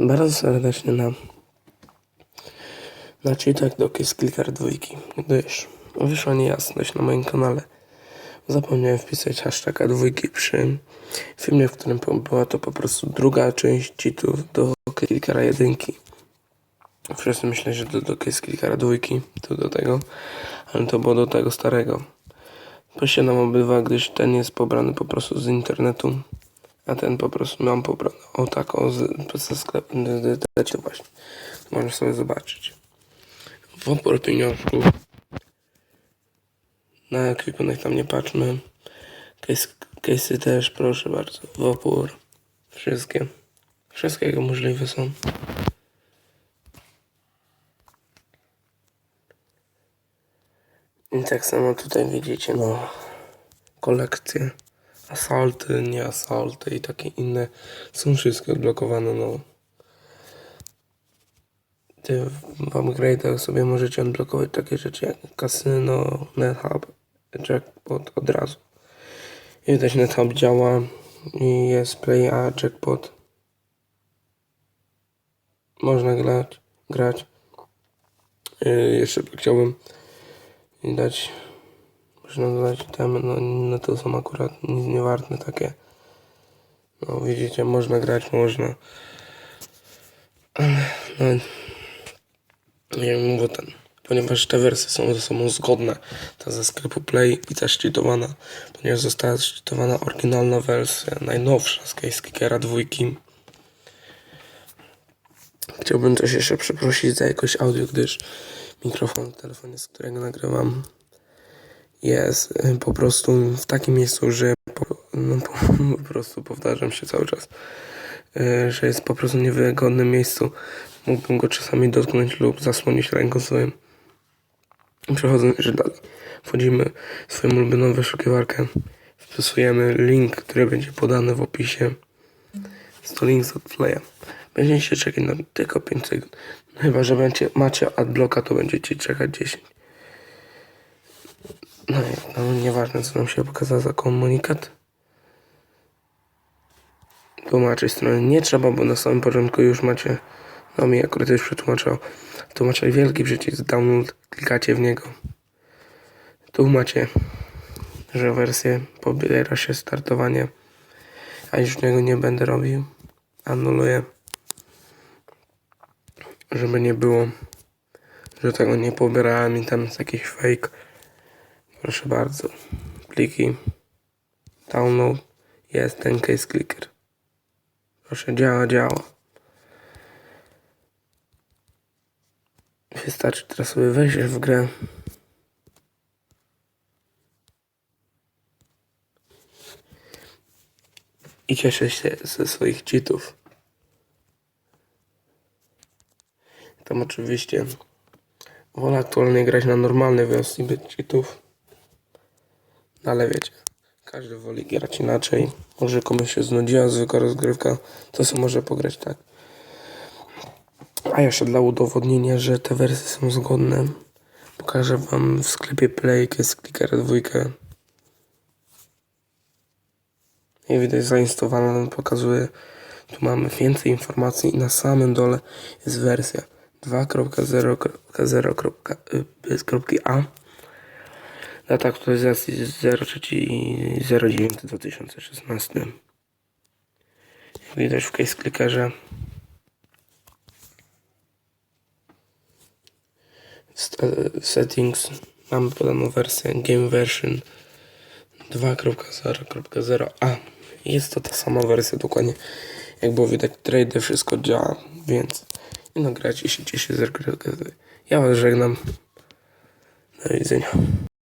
Bardzo serdecznie na na cheatach do Kiss Clicker dwójki, gdyż wyszła niejasność na moim kanale. Zapomniałem wpisać hashtaga dwójki przy filmie, w którym była to po prostu druga część cheatów do Clickera jedynki. Wszyscy myślę, że do Kiss Clickera dwójki, to do tego, ale to było do tego starego. Posiadam obydwa, gdyż ten jest pobrany po prostu z internetu, a ten po prostu mam pobrany o tak o ze sklepu, to właśnie. Możesz sobie zobaczyć. W oportuniosku na ekwipunek tam nie patrzmy. Case, case'y też proszę bardzo. W opór. Wszystkie. Wszystkiego możliwe są. I tak samo tutaj widzicie, no, kolekcje, asalty, nie asalty i takie inne są wszystkie odblokowane, no. Ty w upgrade'ach sobie możecie odblokować takie rzeczy jak kasyno, NetHub, Jackpot od razu. I widać NetHub działa i jest Play a Jackpot. Można grać, grać. Yy, jeszcze chciałbym dać, można dodać temy, no, no to są akurat nic nie warte takie. No widzicie, można grać, można. Ale, no, jak mówię ten, ponieważ te wersje są ze sobą zgodne, ta ze sklepu Play i ta szczytowana, ponieważ została szczytowana oryginalna wersja, najnowsza z Case Kickera dwójki. Chciałbym też jeszcze przeprosić za jakość audio, gdyż mikrofon w telefonie, z którego nagrywam, jest y, po prostu w takim miejscu, że po, no, po, po prostu powtarzam się cały czas, y, że jest po prostu niewygodnym miejscu. Mógłbym go czasami dotknąć lub zasłonić ręką swoją. Przechodząc już dalej, wchodzimy w swoją ulubioną wyszukiwarkę, wpisujemy link, który będzie podany w opisie. Jest to link z Playa. Będziecie czekać na tylko 5 sekund. No Chyba, że będzie, macie adblocka, to będziecie czekać 10. No no, nieważne, co nam się pokazał za komunikat. Tłumaczyć strony nie trzeba, bo na samym początku już macie, no mi akurat już przetłumaczył, tu wielki przycisk download, klikacie w niego. Tu macie, że wersję pobiera się startowanie, a już niego nie będę robił. Anuluję, żeby nie było, że tego nie pobierałem i tam jest jakiś fake. Proszę bardzo, pliki, download, jest ten case clicker. Proszę, działa, działa. Wystarczy teraz sobie wejść w grę. I cieszę się ze swoich cheatów. Tam oczywiście wolę aktualnie grać na normalnej wersji bez cheatów. No ale wiecie, każdy woli grać inaczej. Może komuś się znudziła zwykła rozgrywka, to sobie może pograć tak. A jeszcze dla udowodnienia, że te wersje są zgodne, pokażę wam w sklepie Play jest Clicker 2. I widać zainstalowane, pokazuje, tu mamy więcej informacji i na samym dole jest wersja 2.0.0.a Data aktualizacji jest 03.09.2016 Jak widać w case clickerze. Settings. Mamy podaną wersję game version 2.0.0a jest to ta sama wersja dokładnie jak było widać trade wszystko działa więc no grać i się z Ja was żegnam. Do widzenia